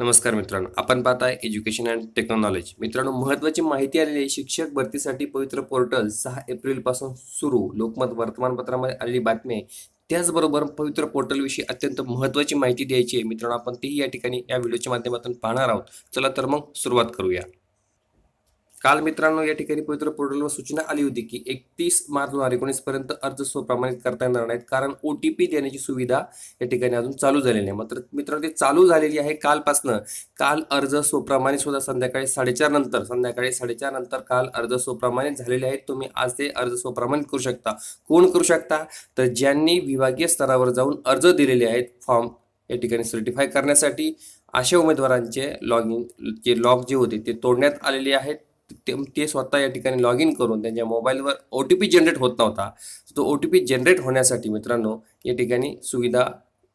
नमस्कार मित्रांनो. आपण पाहताय एज्युकेशन अँड टेक्नॉलॉजी मित्रांनो महत्त्वाची माहिती आलेली आहे. शिक्षक भरतीसाठी पवित्र पोर्टल सहा एप्रिलपासून सुरू. लोकमत वर्तमानपत्रामध्ये आलेली बातमी आहे. त्याचबरोबर पवित्र पोर्टलविषयी अत्यंत महत्त्वाची माहिती द्यायची आहे. मित्रांनो आपण तेही या ठिकाणी या व्हिडिओच्या माध्यमातून पाहणार आहोत. चला तर मग सुरुवात करूया. काल मित्रांनो या ठिकाणी पवित्र पोर्टलवर सूचना आली होती की एकतीस मार्च दोन हजार एकोणीस पर्यंत अर्ज स्वप्रमाणित करता येणार नाहीत कारण ओ टी पी देण्याची सुविधा या ठिकाणी अजून चालू झालेली आहे मात्र मित्रांनो ते चालू झालेली आहे कालपासनं. काल अर्ज स्वप्रमाणित सुद्धा संध्याकाळी साडेचार नंतर. संध्याकाळी साडेचार नंतर काल अर्ज स्वप्रमाणित झालेले आहेत. तुम्ही आज ते अर्ज स्वप्रमाणित करू शकता. कोण करू शकता? तर ज्यांनी विभागीय स्तरावर जाऊन अर्ज दिलेले आहेत फॉर्म या ठिकाणी सर्टिफाय करण्यासाठी अशा उमेदवारांचे लॉग इन जे लॉग जे होते ते तोडण्यात आलेले आहेत. ते ते स्वतः या ठिकाणी लॉग इन करून त्यांच्या मोबाईलवर ओ टी पी जनरेट होत नव्हता. तो ओ टी पी जनरेट होण्यासाठी मित्रांनो या ठिकाणी सुविधा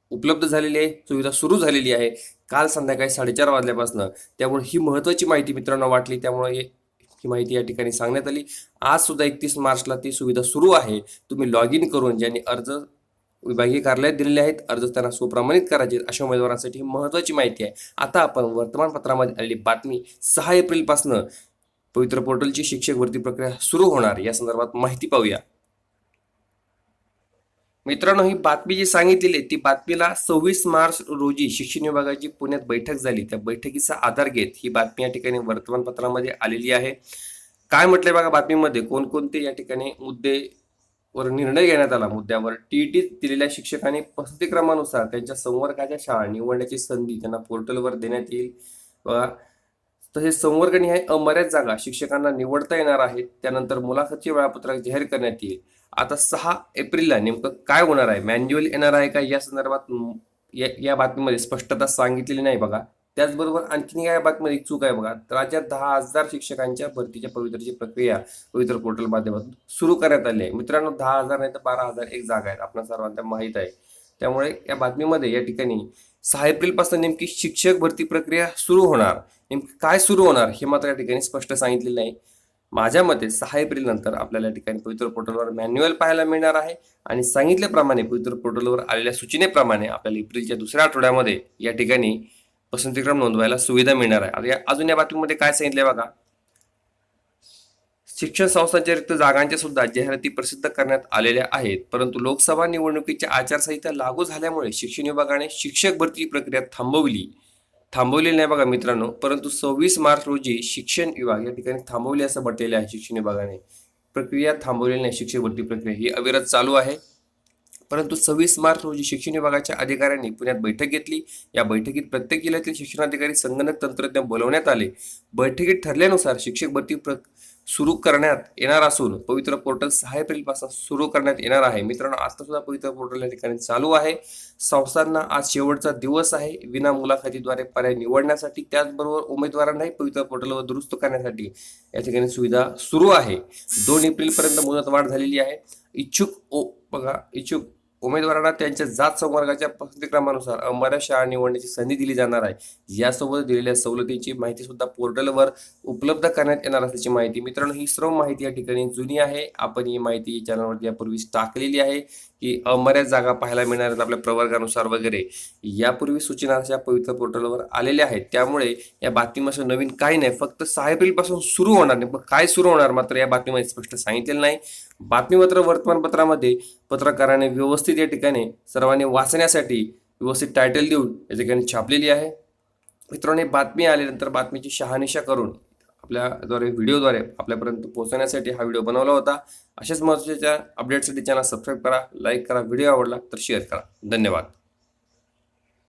उपलब्ध झालेली आहे. सुविधा सुरू झालेली आहे. काल संध्याकाळी साडेचार वाजल्यापासून. त्यामुळे ही महत्त्वाची माहिती मित्रांनो वाटली. त्यामुळे हे- ही माहिती या ठिकाणी सांगण्यात आली. आज सुद्धा एकतीस मार्चला ती सुविधा सुरू आहे. तुम्ही लॉग इन करून ज्यांनी अर्ज विभागीय कार्यालयात दिलेले आहेत अर्ज त्यांना सुप्रमाणित करायचे अशा उमेदवारांसाठी ही महत्त्वाची माहिती आहे. आता आपण वर्तमानपत्रामध्ये आलेली बातमी सहा एप्रिलपासून. पवित्र पोर्टलची शिक्षक भरती प्रक्रिया सुरू होणार. या संदर्भात माहिती पाहूया. मित्रांनो ही बातमी जी सांगितलेली आहे ती बातमीला सव्वीस मार्च रोजी शिक्षण विभागाची पुण्यात बैठक झाली. त्या बैठकीचा आधार घेत ही बातमी या ठिकाणी वर्तमानपत्रामध्ये आलेली आहे. काय म्हटलंय बघा बातमीमध्ये? कोणकोणते या ठिकाणी मुद्दे वर निर्णय घेण्यात आला? मुद्द्यावर टीईटी दिलेल्या शिक्षकांनी पसंती क्रमानुसार त्यांच्या संवर्गाच्या शाळा निवडण्याची संधी त्यांना पोर्टलवर देण्यात येईल. तर तसेच संवर्गणी अमर्याद जागा शिक्षकांना निवडता येणार आहेत त्यानंतर मुलाखतचे वेळापत्रक जाहीर करण्यात येईल. आता सहा एप्रिलला नेमकं काय होणार आहे? मॅन्युअल येणार आहे का? या संदर्भात या या बातमीमध्ये स्पष्टता सांगितलेली नाही बघा. त्याचबरोबर आणखीन या बातमीमध्ये एक चूक आहे बघा. राज्यात दहा हजार शिक्षकांच्या भरतीच्या पवित्रची प्रक्रिया पवित्र पोर्टल माध्यमातून सुरू करण्यात आली आहे. मित्रांनो दहा हजार नाही तर बारा हजार एक जागा आहेत. आपल्या सर्वांना माहीत आहे. त्यामुळे या बातमीमध्ये या ठिकाणी सहा एप्रिलपासून नेमकी शिक्षक भरती प्रक्रिया सुरू होणार. नेमकं काय सुरू होणार हे मात्र या ठिकाणी स्पष्ट सांगितलेलं नाही माझ्या मते सहा एप्रिल नंतर आपल्याला या ठिकाणी पवित्र पोर्टलवर मॅन्युअल पाहायला मिळणार आहे आणि सांगितल्याप्रमाणे पवित्र पोर्टलवर आलेल्या सूचनेप्रमाणे आपल्याला एप्रिलच्या दुसऱ्या आठवड्यामध्ये या ठिकाणी पसंतीक्रम नोंदवायला सुविधा मिळणार आहे. आता या- अजून या बातमीमध्ये काय सांगितलंय बघा. शिक्षण संस्थांच्या रिक्त जागांच्या सुद्धा जाहिराती प्रसिद्ध करण्यात आलेल्या आहेत. परंतु लोकसभा निवडणुकीच्या आचारसंहिता लागू झाल्यामुळे शिक्षण विभागाने शिक्षक भरती प्रक्रिया थांबवली. थांबवलेली नाही बघा मित्रांनो. परंतु सव्वीस मार्च रोजी शिक्षण विभाग या ठिकाणी थांबवले असं म्हटलेले आहे शिक्षण विभागाने. प्रक्रिया थांबवलेली नाही शिक्षक भरती प्रक्रिया ही अविरत चालू आहे. परंतु सव्वीस मार्च रोजी शिक्षण विभागाच्या अधिकाऱ्यांनी पुण्यात बैठक घेतली. या बैठकीत प्रत्येक जिल्ह्यातील शिक्षणाधिकारी संगणक तंत्रज्ञ बोलवण्यात आले. बैठकीत ठरल्यानुसार शिक्षक भरती प्र सुरू करण्यात येणार असून पवित्र पोर्टल सहा एप्रिलपासून सुरू करण्यात येणार आहे. मित्रांनो आता सुद्धा पवित्र पोर्टल या ठिकाणी चालू आहे. संस्थांना आज शेवटचा दिवस आहे. विना मुलाखतीद्वारे पर्याय निवडण्यासाठी त्याचबरोबर उमेदवारांनाही पवित्र पोर्टलवर दुरुस्त करण्यासाठी या ठिकाणी सुविधा सुरू आहे. दोन एप्रिलपर्यंत मुदतवाढ झालेली आहे. इच्छुक ओ बघा इच्छुक उमेदवारांना त्यांच्या जात संवर्गाच्या पसंतीक्रमानुसार अमर्याद शाळा निवडण्याची संधी दिली जाणार आहे. यासोबत दिलेल्या सवलतीची माहिती सुद्धा पोर्टलवर उपलब्ध करण्यात येणार असल्याची माहिती मित्रांनो ही सर्व माहिती या ठिकाणी जुनी आहे. आपण ही माहिती चॅनलवरती यापूर्वीच टाकलेली आहे. की अमर्याद जागा पाहायला मिळणार आहेत आपल्या प्रवर्गानुसार वगैरे. यापूर्वी सूचना अशा पवित्र पोर्टलवर आलेल्या आहेत. त्यामुळे या बातमीमध्ये नवीन काही नाही. फक्त सहा एप्रिलपासून सुरू होणार नाही. पण काय सुरू होणार मात्र या बातमीमध्ये स्पष्ट सांगितलेलं नाही. बातमी मात्र वर्तमानपत्रामध्ये पत्रकाराने व्यवस्थित या ठिकाणी सर्वांनी वाचण्यासाठी व्यवस्थित टायटल देऊन या ठिकाणी छापलेली आहे. मित्रांनी बातमी आल्यानंतर बातमीची शहानिशा करून आपल्याद्वारे व्हिडिओद्वारे आपल्यापर्यंत पोहोचवण्यासाठी हा व्हिडिओ बनवला होता. अशाच महत्त्वाच्या अपडेटसाठी चॅनल सबस्क्राईब करा लाईक करा व्हिडिओ आवडला तर शेअर करा. धन्यवाद.